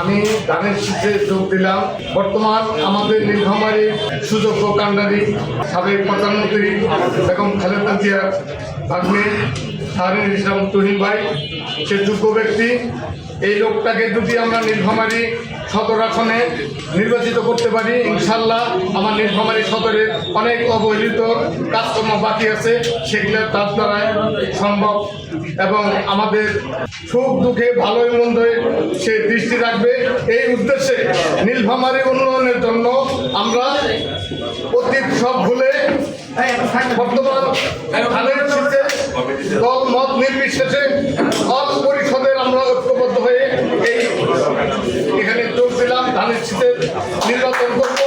আমি ধানের শীতে যোগ দিলাম। বর্তমান আমাদের নীলফামারীর সুযোগ্য কাণ্ডারি সাবেক প্রধানমন্ত্রী বেগম খালেদা জিয়া ভাগ্নে সাহারিন ইসলাম তুহিন ভাই, সে যোগ্য ব্যক্তি। এই লোকটাকে যদি আমরা নীলফামারী সদর আসনে নির্বাচিত করতে পারি, ইনশাল্লাহ আমার নীলফামারী সদরের অনেক অবহেলিত কাজকর্ম বাকি আছে। সেগুলো তার দ্বারা সম্ভব। এবং আমাদের সুখ, দুঃখে ভালোই মন্দে সে দৃষ্টি রাখবে। এই উদ্দেশ্যে নীলফামারী উন্নয়নের জন্য আমরা অতীত সব ভুলে মত নির্বিশেষে দল পরিষদের আমরা ঐক্যবদ্ধ হয়ে এই এখানে যোগ দিলাম। ধানের শীতের নির্বাচন করব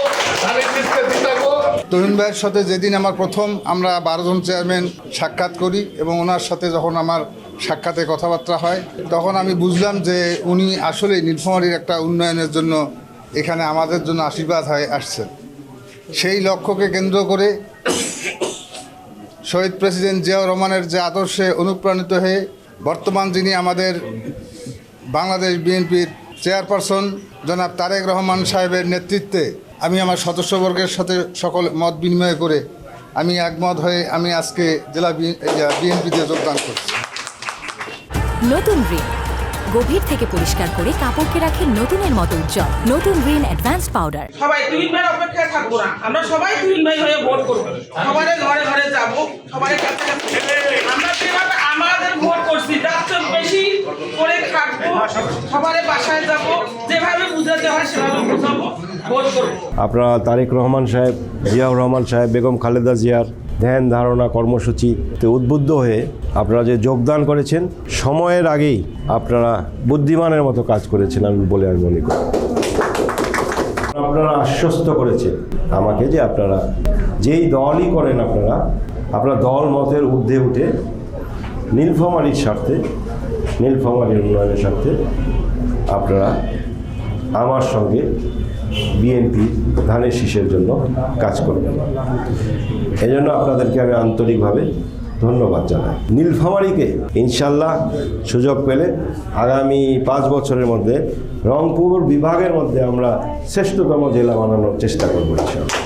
তরুণ ভাইয়ের সাথে যেদিন আমার প্রথম আমরা বারোজন চেয়ারম্যান সাক্ষাৎ করি এবং ওনার সাথে যখন আমার সাক্ষাতে কথাবার্তা হয়। তখন আমি বুঝলাম যে উনি আসলে নীলফামারীর একটা উন্নয়নের জন্য এখানে আমাদের জন্য আশীর্বাদ হয়ে আসছেন। সেই লক্ষ্যকে কেন্দ্র করে শহীদ প্রেসিডেন্ট জিয়াউর রহমানের যে আদর্শে অনুপ্রাণিত হয়ে বর্তমান যিনি আমাদের বাংলাদেশ বিএনপির চেয়ারপারসন জনাব তারেক রহমান সাহেবের নেতৃত্বে আমি আমার সদস্যবর্গের সাথে সকল মত বিনিময় করে আমি একমত হয়ে আমি আজকে জেলা বিএনপিতে যোগদান করছি। নতুন রিন গভীর থেকে পরিষ্কার করে কাপড়কে রাখে নতুনের মতো উজ্জ্বল। নতুন রিন অ্যাডভান্স পাউডার সবাই তুহিন ভাই অপেক্ষায় থাকব না। আমরা সবাই তুহিন ভাই হয়ে ভোট করব। সবার ঘরে ঘরে যাব। সবাই কাছে আমরা যেভাবে আমাদের ভোট করছি তার বেশি করে সবার আপনারা তারেক রহমান সাহেব, জিয়াউর রহমান সাহেব, বেগম খালেদা জিয়ার ধ্যান ধারণা কর্মসূচিতে উদ্বুদ্ধ হয়ে আপনারা যে যোগদান করেছেন, সময়ের আগেই আপনারা বুদ্ধিমানের মতো কাজ করেছেন আমি বলে আমি মনে করি। আপনারা আশ্বস্ত করেছেন আমাকে যে আপনারা যেই দলই করেন আপনারা আপনারা দল মতের ঊর্ধ্বে উঠে নীলফামারীর স্বার্থে নীলফামারীর উন্নয়নের স্বার্থে আপনারা আমার সঙ্গে বিএনপি ধানের শীষের জন্য কাজ করবেন। এই জন্য আপনাদেরকে আমি আন্তরিকভাবে ধন্যবাদ জানাই। নীলফামারীকে ইনশাল্লাহ সুযোগ পেলে আগামী পাঁচ বছরের মধ্যে রংপুর বিভাগের মধ্যে আমরা শ্রেষ্ঠতম জেলা বানানোর চেষ্টা করব ইনশাল্লাহ